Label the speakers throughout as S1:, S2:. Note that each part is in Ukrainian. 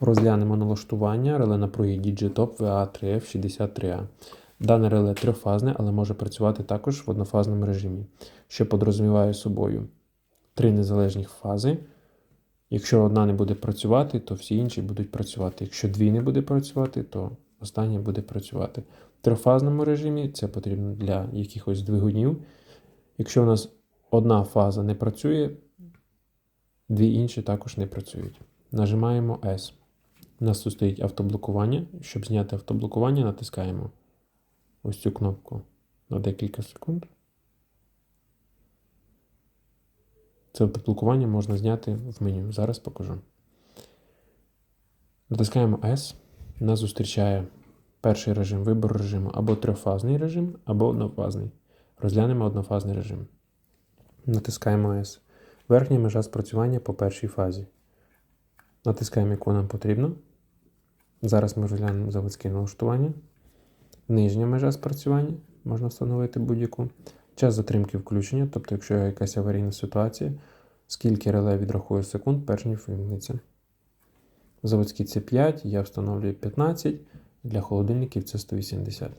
S1: Розглянемо налаштування реле напруги Digitop VA3F63A. Дане реле трьохфазне, але може працювати також в однофазному режимі, що подрозуміває собою три незалежні фази. Якщо одна не буде працювати, то всі інші будуть працювати. Якщо дві не буде працювати, то остання буде працювати. В трьохфазному режимі це потрібно для якихось двигунів. Якщо у нас одна фаза не працює, дві інші також не працюють. Нажимаємо S. У нас тут стоїть автоблокування. Щоб зняти автоблокування, натискаємо ось цю кнопку на декілька секунд. Це автоблокування можна зняти в меню. Зараз покажу. Натискаємо S. Нас зустрічає перший режим вибору режиму або трьохфазний режим, або однофазний. Розглянемо однофазний режим. Натискаємо S. Верхня межа спрацювання по першій фазі. Натискаємо, яку нам потрібно. Зараз ми розглянемо заводське налаштування. Нижня межа спрацювання можна встановити будь-яку. Час затримки включення, тобто, якщо є якась аварійна ситуація, скільки реле відрахує секунд, перш ніж вимкнеться. Заводські це 5, я встановлюю 15, для холодильників це 180.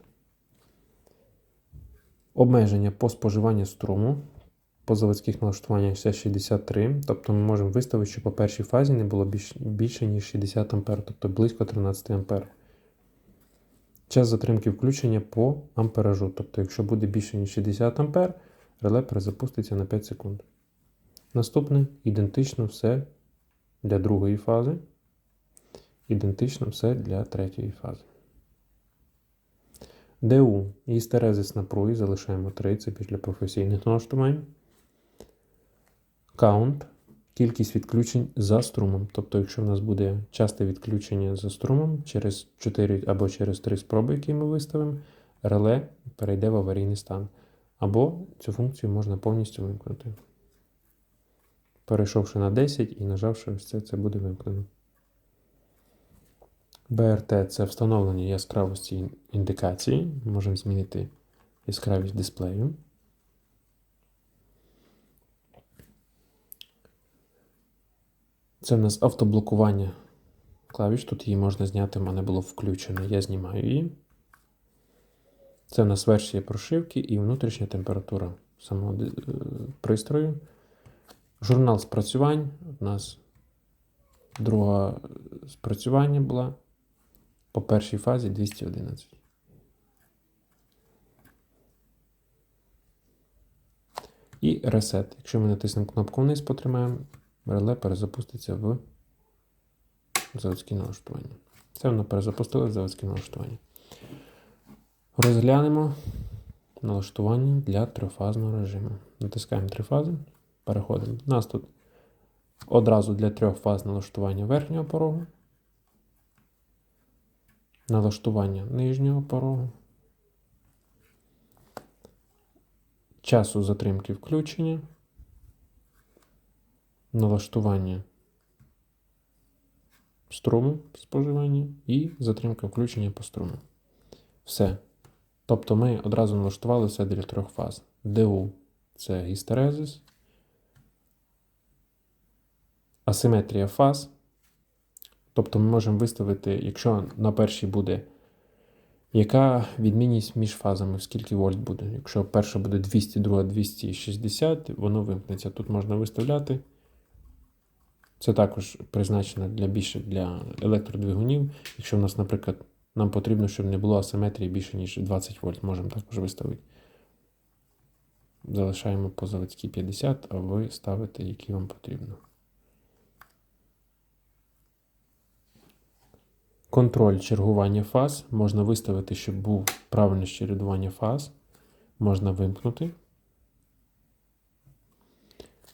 S1: Обмеження по споживанню струму. По заводських налаштуваннях 63, тобто ми можемо виставити, що по першій фазі не було більш, більше, ніж 60 А, тобто близько 13 А. Час затримки включення по амперажу. Тобто, якщо буде більше, ніж 60 А, реле перезапуститься на 5 секунд. Наступне ідентично все для другої фази. Ідентично все для третьої фази. ДУ істерезис напруги залишаємо 3, це після професійних налаштувань. Count кількість відключень за струмом. Тобто, якщо в нас буде часте відключення за струмом через 4 або через 3 спроби, які ми виставимо, реле перейде в аварійний стан. Або цю функцію можна повністю вимкнути. Перейшовши на 10 і нажавши ось це, це буде вимкнено. БРТ це встановлення яскравості індикації. Можемо змінити яскравість дисплею. Це в нас автоблокування клавіш. Тут її можна зняти, в мене було включено. Я знімаю її. Це в нас версія прошивки і внутрішня температура самого е, пристрою. Журнал спрацювань. У нас друга спрацювання була по першій фазі 211. І ресет. Якщо ми натиснемо кнопку вниз, потримаємо, реле перезапуститься в заводські налаштування. Це воно перезапустило в заводські налаштування. Розглянемо налаштування для трьохфазного режиму. Натискаємо три фази, переходимо. У нас тут одразу для трьох фаз налаштування верхнього порогу, налаштування нижнього порогу, часу затримки включення, налаштування струму споживання і затримка включення по струму. Все. Тобто ми одразу налаштували все для трьох фаз. ДУ це гістерезис, асиметрія фаз. Тобто ми можемо виставити, якщо на першій буде, яка відмінність між фазами, скільки вольт буде. Якщо перша буде 200, друга 260, воно вимкнеться. Тут можна виставляти. Це також призначено для більше для електродвигунів. Якщо в нас, наприклад, нам потрібно, щоб не було асиметрії більше, ніж 20 вольт, можемо також виставити. Залишаємо по заводській 50, а ви ставите, які вам потрібно. Контроль чергування фаз можна виставити, щоб був правильне чередування фаз. Можна вимкнути.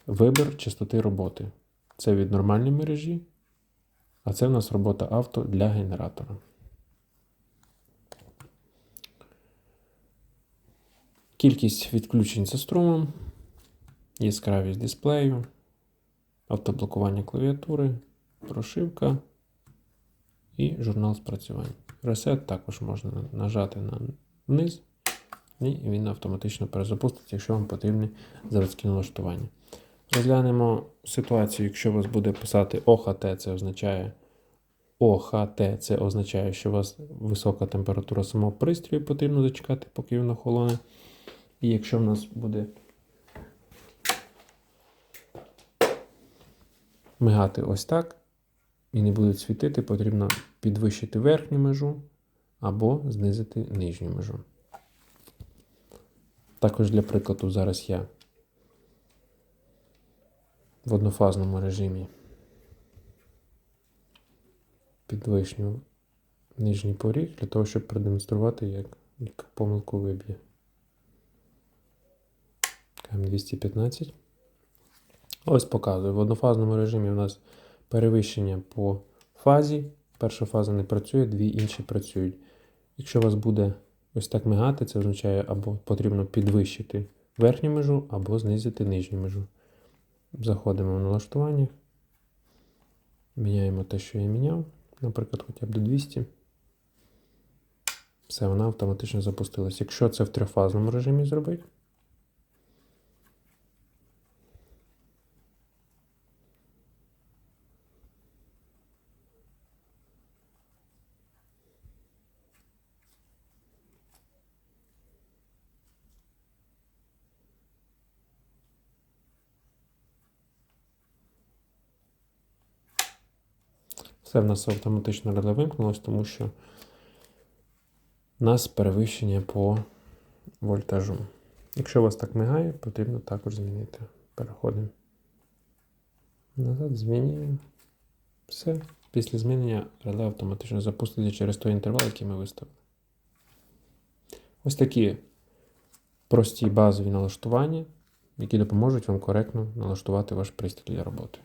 S1: Вибір частоти роботи. Це від нормальної мережі, а це в нас робота авто для генератора. Кількість відключень за струмом, яскравість дисплею, автоблокування клавіатури, прошивка і журнал спрацювань. Ресет також можна нажати на вниз, і він автоматично перезапуститься, якщо вам потрібні заводські налаштування. Розглянемо ситуацію, якщо вас буде писати ОХТ, це означає ОХТ це означає, що у вас висока температура самого пристрою, потрібно зачекати, поки він охолоне. І якщо в нас буде мигати ось так і не будуть світити, потрібно підвищити верхню межу або знизити нижню межу. Також для прикладу зараз я в однофазному режимі підвищую нижній поріг для того, щоб продемонструвати, як, як помилку виб'є. КМ215. Ось показую. В однофазному режимі у нас перевищення по фазі. Перша фаза не працює, дві інші працюють. Якщо у вас буде ось так мигати, це означає або потрібно підвищити верхню межу, або знизити нижню межу. Заходимо в налаштування. Міняємо те, що я міняв. Наприклад, хоча б до 200. Все, вона автоматично запустилась. Якщо це в трьохфазному режимі зробити, все в нас автоматично реле вимкнулось, тому що у нас перевищення по вольтажу. Якщо у вас так мигає, потрібно також змінити. Переходимо. Назад змінюємо. Все. Після змінення реле автоматично запуститься через той інтервал, який ми виставили. Ось такі прості базові налаштування, які допоможуть вам коректно налаштувати ваш пристрій для роботи.